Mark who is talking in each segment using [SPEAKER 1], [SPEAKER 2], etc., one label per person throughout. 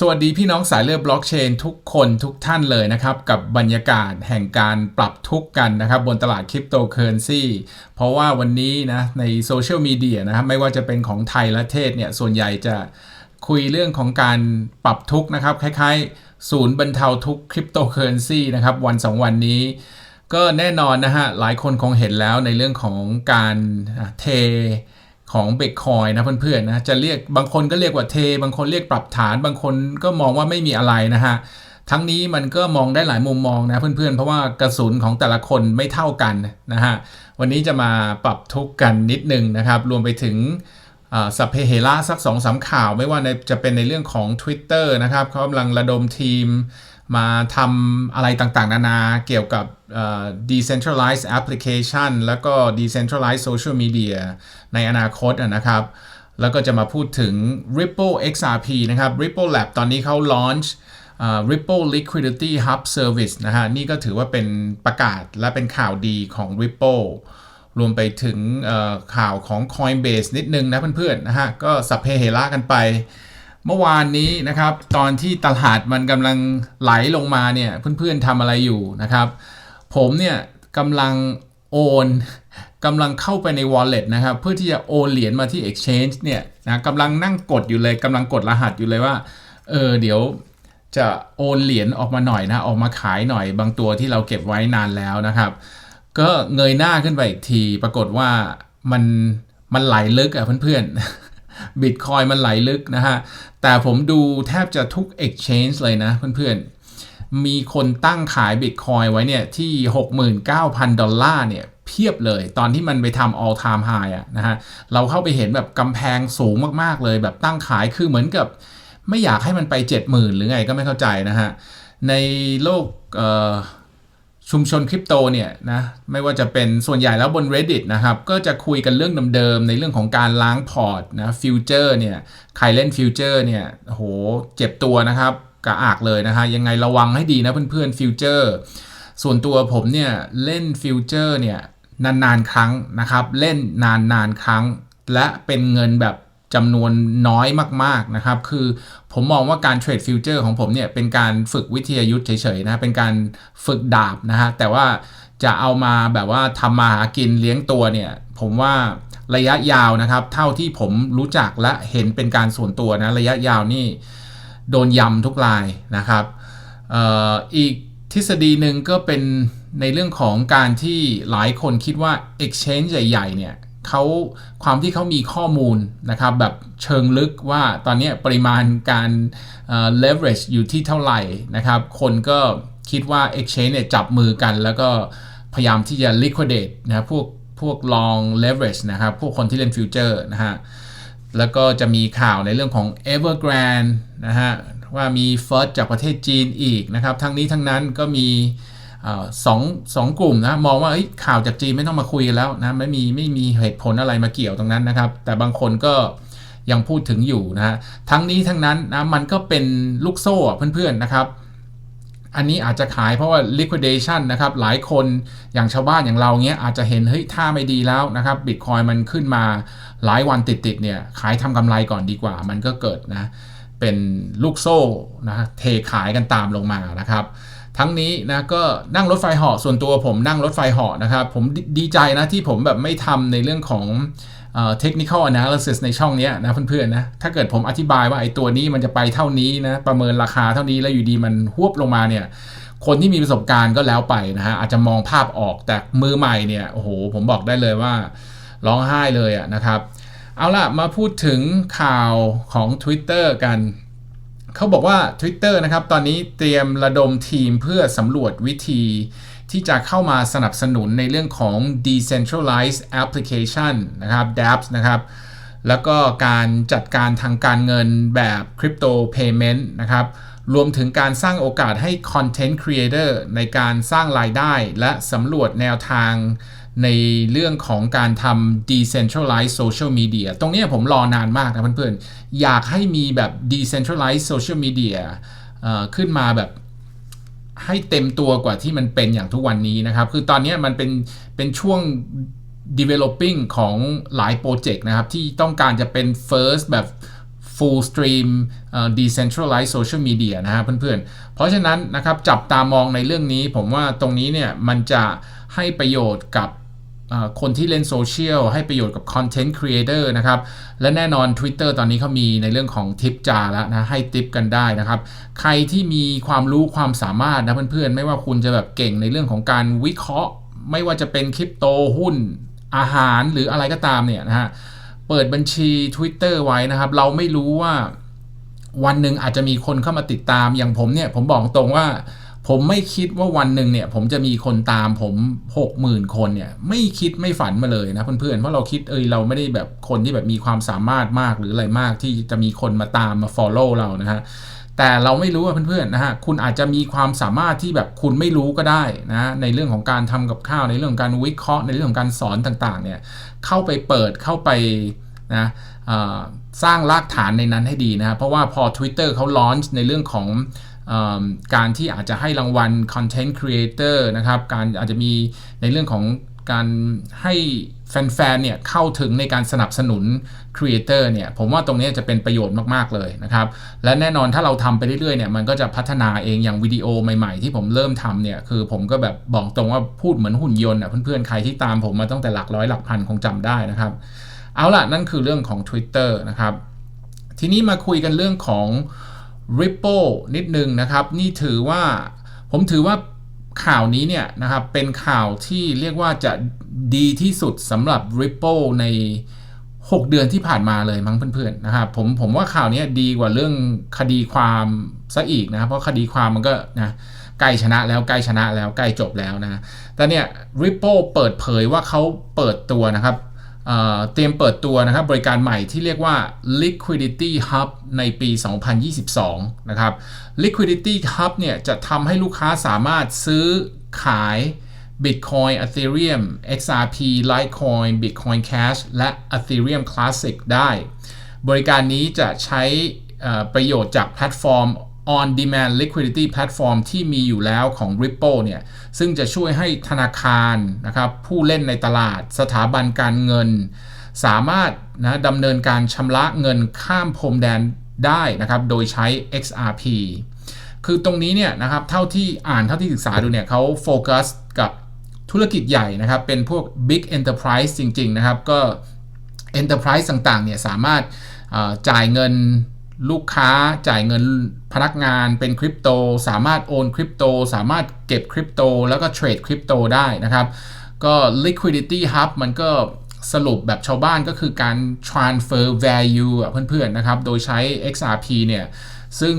[SPEAKER 1] สวัสดีพี่น้องสายเลือดบล็อกเชนทุกคนทุกท่านเลยนะครับ กับบรรยากาศแห่งการปรับทุกกันนะครับ บนตลาดคริปโตเคอเรนซีเพราะว่าวันนี้นะในโซเชียลมีเดียนะครับ ไม่ว่าจะเป็นของไทยและเทศเนี่ย ส่วนใหญ่จะคุยเรื่องของการปรับทุกนะครับ คล้ายๆ ศูนย์บรรเทาทุกคริปโตเคอเรนซีนะครับ วันสองวันนี้ ก็แน่นอนนะฮะหลายคนคงเห็นแล้วในเรื่องของการเท ของ Bitcoin นะเพื่อนๆนะจะเรียกบางคนก็เรียกว่าเท บางคนเรียกปรับฐาน บางคนก็มองว่าไม่มีอะไรนะฮะทั้งนี้มันก็มองได้หลายมุมมองนะเพื่อนๆ เพราะว่ากระสุนของแต่ละคนไม่เท่ากันนะฮะวันนี้จะมาปรับทุกกันนิดนึงนะครับ รวมไปถึงสัพเพเหระสักสองสาข่าว ไม่ว่าจะเป็นในเรื่องของ Twitter นะครับเขากำลังระดมทีมมาทำอะไรต่างๆ นานาเกี่ยวกับ decentralized application แล้วก็ decentralized social media ในอนาคตนะครับ แล้วก็จะมาพูดถึง Ripple XRP นะครับ Ripple Lab ตอนนี้เขา launch Ripple Liquidity Hub Service นะฮะ นี่ก็ถือว่าเป็นประกาศและเป็นข่าวดีของ Ripple รวมไปถึงข่าวของ Coinbase นิดนึงนะเพื่อนๆนะฮะ ก็สัพเพเหระกันไป เมื่อวานนี้นะครับ ตอนที่ตลาดมันกำลังไหลลงมาเนี่ย เพื่อนๆทำอะไรอยู่นะครับ ผมเนี่ยกำลังโอนกำลังเข้าไปใน wallet นะครับ เพื่อที่จะโอนเหรียญมาที่ exchange เนี่ยนะกำลังนั่งกดอยู่เลยกำลังกดรหัสอยู่เลยว่า เออเดี๋ยวจะโอนเหรียญออกมาหน่อยนะ ออกมาขายหน่อยบางตัวที่เราเก็บไว้นานแล้วนะครับ ก็เงยหน้าขึ้นไปอีกที ปรากฏว่ามันมันไหลลึกอะเพื่อนๆบิตคอยมันไหลลึกนะฮะ แต่ผมดูแทบจะทุก exchange เลยนะเพื่อนๆ มีคนตั้งขายบิตคอยไว้เนี่ยที่ 69,000 ดอลลาร์เนี่ยเพียบเลยตอนที่มันไปทำ all time high อะนะฮะเราเข้าไปเห็นแบบกำแพงสูงมากๆเลย แบบตั้งขายคือเหมือนกับ ไม่อยากให้มันไป 70,000 หรือไงก็ไม่เข้าใจนะฮะ ในโลกชุมชนคริปโตเนี่ยนะไม่ว่าจะเป็นส่วนใหญ่แล้วบน reddit นะครับ ก็จะคุยกันเรื่องเดิมๆในเรื่องของการล้างพอร์ตนะฟิวเจอร์เนี่ยใครเล่นฟิวเจอร์เนี่ยโหเจ็บตัวนะครับ กระอากเลยนะฮะ ยังไงระวังให้ดีนะเพื่อนๆฟิวเจอร์ส่วนตัวผมเนี่ยเล่นฟิวเจอร์เนี่ยนานๆครั้งนะครับ เล่นนานๆครั้ง และเป็นเงินแบบจำนวนน้อยมากๆนะครับ คือผมมองว่าการเทรดฟิวเจอร์ของผมเนี่ยเป็นการฝึกวิทยายุทธ์เฉยๆนะ เป็นการฝึกดาบนะฮะ แต่ว่าจะเอามาแบบว่าทำมาหากินเลี้ยงตัวเนี่ย ผมว่าระยะยาวนะครับ เท่าที่ผมรู้จักและเห็นเป็นการส่วนตัวนะ ระยะยาวนี่ โดนยำทุกรายนะครับอออีกทฤษฎีหนึ่งก็เป็นในเรื่องของการที่หลายคนคิดว่า exchange ใหญ่ ๆ เนี่ยเขาความที่เขามีข้อมูลนะครับแบบเชิงลึกว่าตอนนี้ปริมาณการ leverage อยู่ที่เท่าไหร่นะครับ คนก็คิดว่า exchange เนี่ยจับมือกัน แล้วก็พยายามที่จะ liquidate นะพวกพวก long leverage นะครับ พวกคนที่เล่นฟิวเจอร์นะฮะ แล้วก็จะมีข่าวในเรื่องของ Evergrande นะฮะว่ามี First จากประเทศจีนอีกนะครับ ทั้งนี้ทั้งนั้นก็มีสองสองกลุ่มนะมองว่าข่าวจากจีนไม่ต้องมาคุยแล้วนะไม่มีไม่มีเหตุผลอะไรมาเกี่ยวตรงนั้นนะครับ แต่บางคนก็ยังพูดถึงอยู่นะฮะทั้งนี้ทั้งนั้นนะมันก็เป็นลูกโซ่เพื่อนๆนะครับ อันนี้อาจจะขายเพราะว่า liquidation นะครับ หลายคนอย่างชาวบ้านอย่างเราเงี้ยอาจจะเห็นเฮ้ยท่าไม่ดีแล้วนะครับบิตคอยมันขึ้นมาหลายวันติดๆเนี่ยขายทำกำไรก่อนดีกว่า มันก็เกิดนะเป็นลูกโซ่นะเทขายกันตามลงมานะครับ ทั้งนี้นะก็นั่งรถไฟเหาะส่วนตัวผมนั่งรถไฟเหาะนะครับ ผมดีใจนะที่ผมแบบไม่ทำในเรื่องของ เทคนิคอลอนาลิซิสในช่องนี้นะเพื่อนๆนะถ้าเกิดผมอธิบายว่าไอ้ตัวนี้มันจะไปเท่านี้นะประเมินราคาเท่านี้แล้วอยู่ดีมันหวบลงมาเนี่ยคนที่มีประสบการณ์ก็แล้วไปนะฮะอาจจะมองภาพออกแต่มือใหม่เนี่ยโอ้โหผมบอกได้เลยว่าร้องไห้เลยอะนะครับเอาล่ะมาพูดถึงข่าวของ Twitter กัน เขาบอกว่า Twitter นะครับตอนนี้เตรียมระดมทีมเพื่อสำรวจวิธี ที่จะเข้ามาสนับสนุนในเรื่องของ decentralized application นะครับ dApps นะครับแล้วก็การจัดการทางการเงินแบบ crypto payment นะครับรวมถึงการสร้างโอกาสให้ content creator ในการสร้างรายได้ และสำรวจแนวทางในเรื่องของการทำ decentralized social media ตรงนี้ผมรอนานมากนะเพื่อนๆ อยากให้มีแบบ decentralized social media ขึ้นมาแบบ ให้เต็มตัวกว่าที่มันเป็นอย่างทุกวันนี้นะครับ คือตอนนี้มันเป็นเป็นช่วง developing ของหลายโปรเจกต์นะครับ ที่ต้องการจะเป็น first แบบ full stream uh, decentralized social media นะฮะเพื่อนๆ เพราะฉะนั้นนะครับจับตามองในเรื่องนี้ ผมว่าตรงนี้เนี่ยมันจะให้ประโยชน์กับ คนที่เล่นโซเชียลให้ประโยชน์กับคอนเทนต์ครีเอเตอร์นะครับ และแน่นอน Twitter ตอนนี้เขามีในเรื่องของทิปจาแล้วนะให้ทิปกันได้นะครับ ใครที่มีความรู้ความสามารถนะเพื่อนๆ ไม่ว่าคุณจะแบบเก่งในเรื่องของการวิเคราะห์ ไม่ว่าจะเป็นคริปโตหุ้นอาหารหรืออะไรก็ตามเนี่ยนะฮะเปิดบัญชี Twitter ไว้นะครับ เราไม่รู้ว่าวันหนึ่งอาจจะมีคนเข้ามาติดตามอย่างผมเนี่ยผมบอกตรงว่า ผมไม่คิดว่าวันหนึ่งเนี่ย ผมจะมีคนตามผมหกหมื่นคนเนี่ย ไม่คิดไม่ฝันมาเลยนะเพื่อนๆเพราะเราคิดเอยเราไม่ได้แบบคนที่แบบมีความสามารถมากหรืออะไรมากที่จะมีคนมาตามมา follow เรานะฮะแต่เราไม่รู้ว่าเพื่อนๆนะฮะคุณอาจจะมีความสามารถที่แบบคุณไม่รู้ก็ได้นะในเรื่องของการทำกับข้าวในเรื่องของการวิเคราะห์ในเรื่องของการสอนต่างๆเนี่ยเข้าไปเปิดเข้าไปนะสร้างรากฐานในนั้นให้ดีนะเพราะว่าพอ Twitter เขาลอนในเรื่องของ การที่อาจจะให้รางวัล Content Creator นะครับการอาจจะมีในเรื่องของการให้แฟนๆเนี่ยเข้าถึงในการสนับสนุน Creator เนี่ยผมว่าตรงนี้จะเป็นประโยชน์มากๆเลยนะครับ และแน่นอนถ้าเราทำไปเรื่อยๆเนี่ยมันก็จะพัฒนาเองอย่างวิดีโอใหม่ๆ ที่ผมเริ่มทำเนี่ยคือผมก็แบบบอกตรงว่าพูดเหมือนหุ่นยนต์อะเพื่อนๆ ใครที่ตามผมมาตั้งแต่หลักร้อยหลักพันคงจำได้นะครับ เอาล่ะนั่นคือเรื่องของ Twitter นะครับ ทีนี้มาคุยกันเรื่องของ Ripple นิดนึงนะครับ นี่ถือว่าผมถือว่าข่าวนี้เนี่ยนะครับเป็นข่าวที่เรียกว่าจะดีที่สุดสำหรับ Ripple ใน 6 เดือนที่ผ่านมาเลยมั้งเพื่อนๆนะครับผมผมว่าข่าวนี้ดีกว่าเรื่องคดีความซะอีกนะครับ เพราะคดีความมันก็นะใกล้ชนะแล้วใกล้ชนะแล้วใกล้จบแล้วนะแต่เนี่ย Ripple เปิดเผยว่าเขาเปิดตัวนะครับ เตรียมเปิดตัวนะครับบริการใหม่ที่เรียกว่า Liquidity Hub ในปี 2022 นะครับ Liquidity Hub เนี่ยจะทำให้ลูกค้าสามารถซื้อขาย Bitcoin Ethereum XRP Litecoin Bitcoin Cash และ Ethereum Classic ได้ บริการนี้จะใช้ประโยชน์จากแพลตฟอร์ม on demand liquidity platform ที่มีอยู่แล้วของ Ripple เนี่ย ซึ่งจะช่วยให้ธนาคารนะครับ ผู้เล่นในตลาดสถาบันการเงิน สามารถนะดำเนินการชำระเงินข้ามพรมแดนได้นะครับ โดยใช้ XRP คือตรงนี้เนี่ยนะครับ เท่าที่อ่านเท่าที่ศึกษาดูเนี่ยเขาโฟกัสกับธุรกิจใหญ่นะครับ เป็นพวก Big Enterprise จริง ๆ นะครับ ก็ Enterprise ต่างๆเนี่ยสามารถจ่ายเงินลูกค้าจ่ายเงิน พนักงานเป็นคริปโตสามารถโอนคริปโตสามารถเก็บคริปโตแล้วก็เทรดคริปโตได้นะครับ ก็ liquidity hub มันก็สรุปแบบชาวบ้านก็คือการ transfer value อะเพื่อนๆนะครับ โดยใช้ XRP เนี่ย ซึ่ง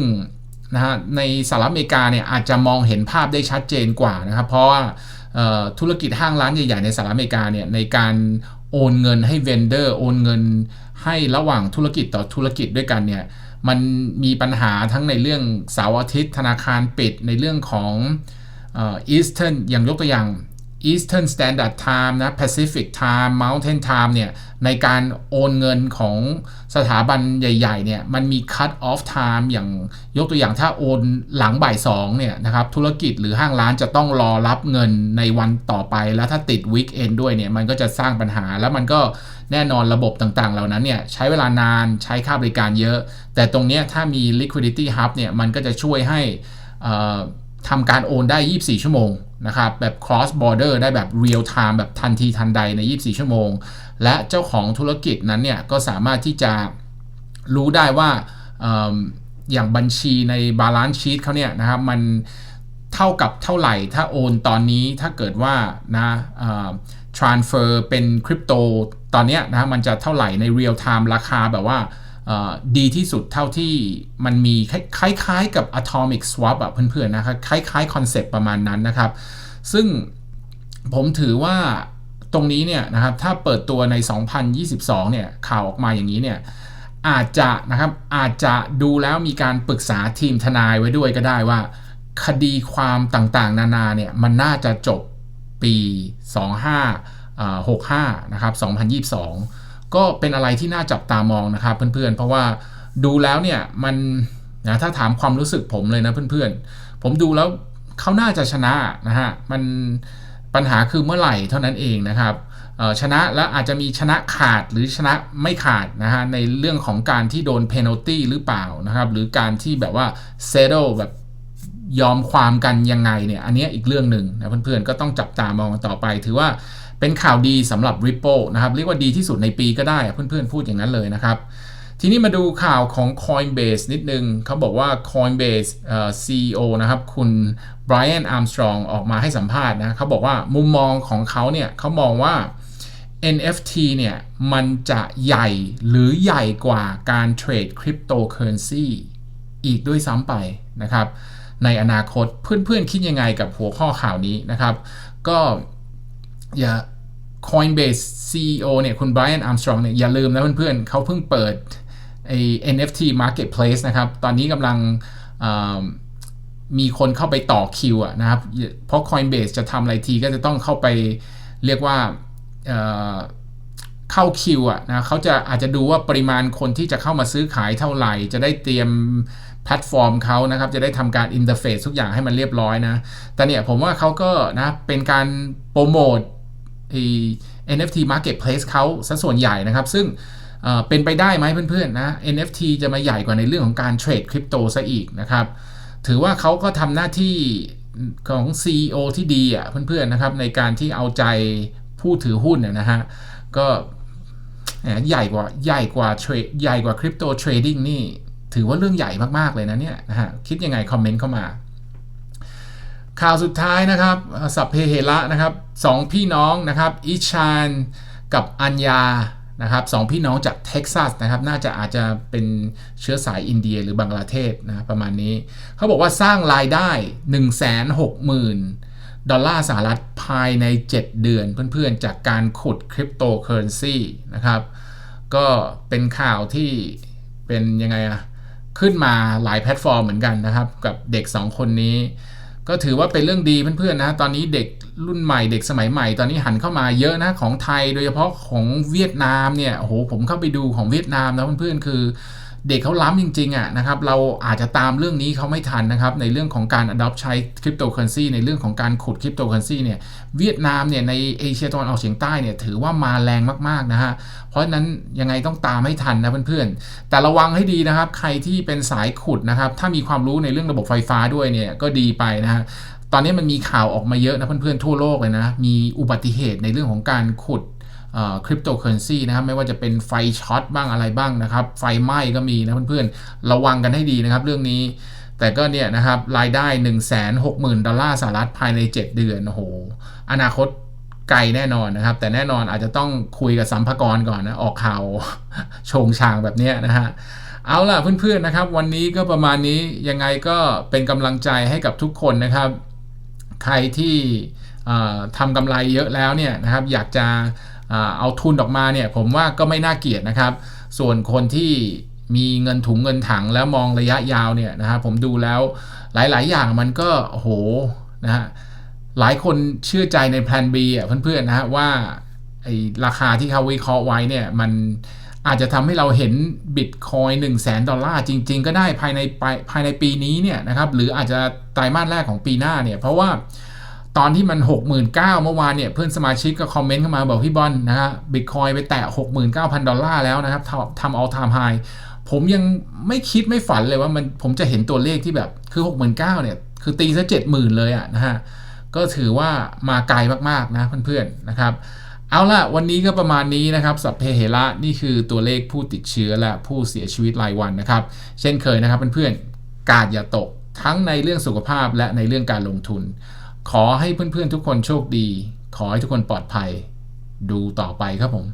[SPEAKER 1] นะฮะในสหรัฐอเมริกาเนี่ยอาจจะมองเห็นภาพได้ชัดเจนกว่านะครับ เพราะว่าธุรกิจห้างร้านใหญ่ ๆ ในสหรัฐอเมริกาเนี่ยในการโอนเงินให้เวนเดอร์โอนเงินให้ระหว่างธุรกิจต่อธุรกิจด้วยกันเนี่ย มันมีปัญหาทั้งในเรื่องเสาร์อาทิตย์ธนาคารปิดในเรื่องของอีสเทิร์นอย่างยกตัวอย่าง Eastern Standard Time นะ Pacific Time Mountain Time เนี่ยในการโอนเงินของสถาบันใหญ่ๆเนี่ยมันมี cut off time อย่างยกตัวอย่างถ้าโอนหลังบ่ายสองเนี่ยนะครับธุรกิจหรือห้างร้านจะต้องรอรับเงินในวันต่อไป แล้วถ้าติด weekend ด้วยเนี่ยมันก็จะสร้างปัญหาแล้วมันก็แน่นอนระบบต่างๆ เหล่านั้นเนี่ยใช้เวลานานใช้ค่าบริการเยอะ แต่ตรงนี้ถ้ามี liquidity hub เนี่ยมันก็จะช่วยให้ ทำการโอนได้ 24 ชั่วโมงนะครับแบบ cross border ได้แบบ real time แบบทันทีทันใดใน 24 ชั่วโมง และเจ้าของธุรกิจนั้นเนี่ยก็สามารถที่จะรู้ได้ว่าอย่างบัญชีใน balance sheet เขาเนี่ยนะครับมันเท่ากับเท่าไหร่ถ้าโอนตอนนี้ถ้าเกิดว่านะ transfer เป็นคริปโตตอนนี้นะมันจะเท่าไหร่ใน real time ราคาแบบว่า ดีที่สุดเท่าที่มันมีคล้ายๆกับ atomic swap อะเพื่อนๆนะครับคล้ายๆคอนเซปต์ประมาณนั้นนะครับ ซึ่งผมถือว่าตรงนี้เนี่ยนะครับถ้าเปิดตัวใน 2022 เนี่ยข่าวออกมาอย่างนี้เนี่ยอาจจะนะครับอาจจะดูแล้วมีการปรึกษาทีมทนายไว้ด้วยก็ได้ว่า คดีความต่างๆ นานาเนี่ยมันน่าจะจบปี 2565 นะครับ 2022 ก็เป็นอะไรที่น่าจับตามองนะครับเพื่อนๆ เพราะว่าดูแล้วเนี่ยมันนะถ้าถามความรู้สึกผมเลยนะเพื่อนๆ ผมดูแล้วเขาน่าจะชนะนะฮะมันปัญหาคือเมื่อไหร่เท่านั้นเองนะครับชนะและอาจจะมีชนะขาดหรือชนะไม่ขาดนะฮะในเรื่องของการที่โดนเพนัลตี้หรือเปล่านะครับ หรือการที่แบบว่า settle แบบยอมความกันยังไงเนี่ยอันนี้อีกเรื่องหนึ่งนะเพื่อนๆ ก็ต้องจับตามองกันต่อไปถือว่า เป็นข่าวดีสำหรับ Ripple นะครับ เรียกว่าดีที่สุดในปีก็ได้เพื่อนๆ พูดอย่างนั้นเลยนะครับ ทีนี้มาดูข่าวของ Coinbase นิดนึงเขาบอกว่า Coinbase เอ่อ CEO นะครับ คุณ Brian Armstrong ออกมาให้สัมภาษณ์นะเขาบอกว่ามุมมองของเขาเนี่ยเขามองว่า NFT เนี่ย มันจะใหญ่หรือใหญ่กว่าการเทรดคริปโตเคอเรนซีอีกด้วยซ้ำไปนะครับ ในอนาคตเพื่อนๆคิดยังไงกับหัวข้อข่าวนี้นะครับ ก็ อย่า Coinbase CEO เนี่ยคุณ Brian Armstrong เนี่ยอย่าลืมนะเพื่อนๆเขาเพิ่งเปิดไอ้ NFT Marketplace นะครับ ตอนนี้กำลังมีคนเข้าไปต่อคิวอะนะครับ เพราะ Coinbase จะทำอะไรทีก็จะต้องเข้าไปเรียกว่าเเข้าคิวอะนะเขาจะอาจจะดูว่าปริมาณคนที่จะเข้ามาซื้อขายเท่าไหร่ จะได้เตรียมแพลตฟอร์มเขานะครับ จะได้ทำการอินเทอร์เฟซทุกอย่างให้มันเรียบร้อยนะ แต่เนี่ยผมว่าเขาก็นะเป็นการโปรโมท NFT Marketplace เขาซะส่วนใหญ่นะครับ ซึ่งเป็นไปได้ไหมเพื่อนๆนะ NFT จะมาใหญ่กว่าในเรื่องของการเทรดคริปโตซะอีกนะครับ ถือว่าเขาก็ทำหน้าที่ของ CEO ที่ดีอะเพื่อนๆนะครับ ในการที่เอาใจผู้ถือหุ้นน่นะฮะก็ใหญ่กว่าใหญ่กว่าเทรดใหญ่กว่าคริปโตเทรดดิ้งนี่ ถือว่าเรื่องใหญ่มากๆเลยนะเนี่ยนะฮะคิดยังไงคอมเมนต์เข้ามา ข่าวสุดท้ายนะครับสัพเพเหระนะครับสองพี่น้องนะครับอิชานกับอัญญานะครับสองพี่น้องจากเท็กซัสนะครับน่าจะอาจจะเป็นเชื้อสายอินเดียหรือบังกลาเทศนะประมาณนี้ เขาบอกว่าสร้างรายได้ 160,000 ดอลลาร์สหรัฐภายใน 7 เดือนเพื่อนๆ จากการขุดคริปโตเคอเรนซีนะครับก็เป็นข่าวที่เป็นยังไงอะขึ้นมาหลายแพลตฟอร์มเหมือนกันนะครับ กับเด็ก 2 คนนี้ ก็ถือว่าเป็นเรื่องดีเพื่อนๆนะตอนนี้เด็กรุ่นใหม่เด็กสมัยใหม่ตอนนี้หันเข้ามาเยอะนะของไทย โดยเฉพาะของเวียดนามเนี่ยโอ้โหผมเข้าไปดูของเวียดนามนะเพื่อนๆคือ เด็กเขาล้ำจริงๆอะนะครับเราอาจจะตามเรื่องนี้เขาไม่ทันนะครับในเรื่องของการ adopt ใช้คริปโตเคอเรนซีในเรื่องของการขุดคริปโตเคอเรนซีเนี่ยเวียดนามเนี่ยในเอเชียตะวันออกเฉียงใต้เนี่ยถือว่ามาแรงมากๆนะฮะเพราะฉะนั้นยังไงต้องตามให้ทันนะเพื่อนๆ แต่ระวังให้ดีนะครับ ใครที่เป็นสายขุดนะครับถ้ามีความรู้ในเรื่องระบบไฟฟ้าด้วยเนี่ยก็ดีไปนะฮะตอนนี้มันมีข่าวออกมาเยอะนะเพื่อนๆทั่วโลกเลยนะมีอุบัติเหตุในเรื่องของการขุด คริปโตเคอเรนซีนะครับไม่ว่าจะเป็นไฟช็อตบ้างอะไรบ้างนะครับ ไฟไหม้ก็มีนะเพื่อนๆ ระวังกันให้ดีนะครับเรื่องนี้ แต่ก็เนี่ยนะครับรายได้ 1 6 0 0 0 0 ดอลลาร์สหรัฐภายใน 7 เดือนโอ้โหอนาคตไกลแน่นอนนะครับ แต่แน่นอนอาจจะต้องคุยกับสัมภากรก่อนนะ ออกข่าวโชงชางแบบนี้นะฮะเอาล่ะเพื่อนๆนะครับ วันนี้ก็ประมาณนี้ยังไงก็เป็นกำลังใจให้กับทุกคนนะครับ ใครที่ทำกำไรเยอะแล้วเนี่ยนะครับ อยากจะ เอาทุนออกมาเนี่ยผมว่าก็ไม่น่าเกียดนะครับ ส่วนคนที่มีเงินถุงเงินถังแล้วมองระยะยาวเนี่ยนะครับผมดูแล้วหลาย ๆ อย่างมันก็โหนะฮะหลายคนเชื่อใจในแพลน B อะเพื่อน ๆ นะฮะว่าไอราคาที่เขาวิเคราะห์ไว้เนี่ยมันอาจจะทำให้เราเห็นบิตคอยน์หนึ่งแสนดอลลาร์จริง ๆ ก็ได้ภายในภายในปีนี้เนี่ยนะครับหรืออาจจะไตรมาสแรกของปีหน้าเนี่ยเพราะว่า ตอนที่มัน 69,000เมื่อวานเนี่ยเพื่อนสมาชิกก็คอมเมนต์เข้ามาบอกพี่บอลนะฮะบิตคอยไปแตะ 69,000 ดอลลาร์แล้วนะครับทำ all time high ผมยังไม่คิดไม่ฝันเลยว่ามันผมจะเห็นตัวเลขที่แบบคือ 69,000เนี่ยคือตีซะ70,000 เลยอะนะฮะก็ถือว่ามาไกลมากๆนะเพื่อนๆนะครับเอาล่ะวันนี้ก็ประมาณนี้นะครับ สัพเพเหระนี่คือตัวเลขผู้ติดเชื้อและผู้เสียชีวิตรายวันนะครับ เช่นเคยนะครับเพื่อนๆกาดอย่าตกทั้งในเรื่องสุขภาพและในเรื่องการลงทุน ขอให้เพื่อนๆทุกคนโชคดี ขอให้ทุกคนปลอดภัย ดูต่อไปครับผม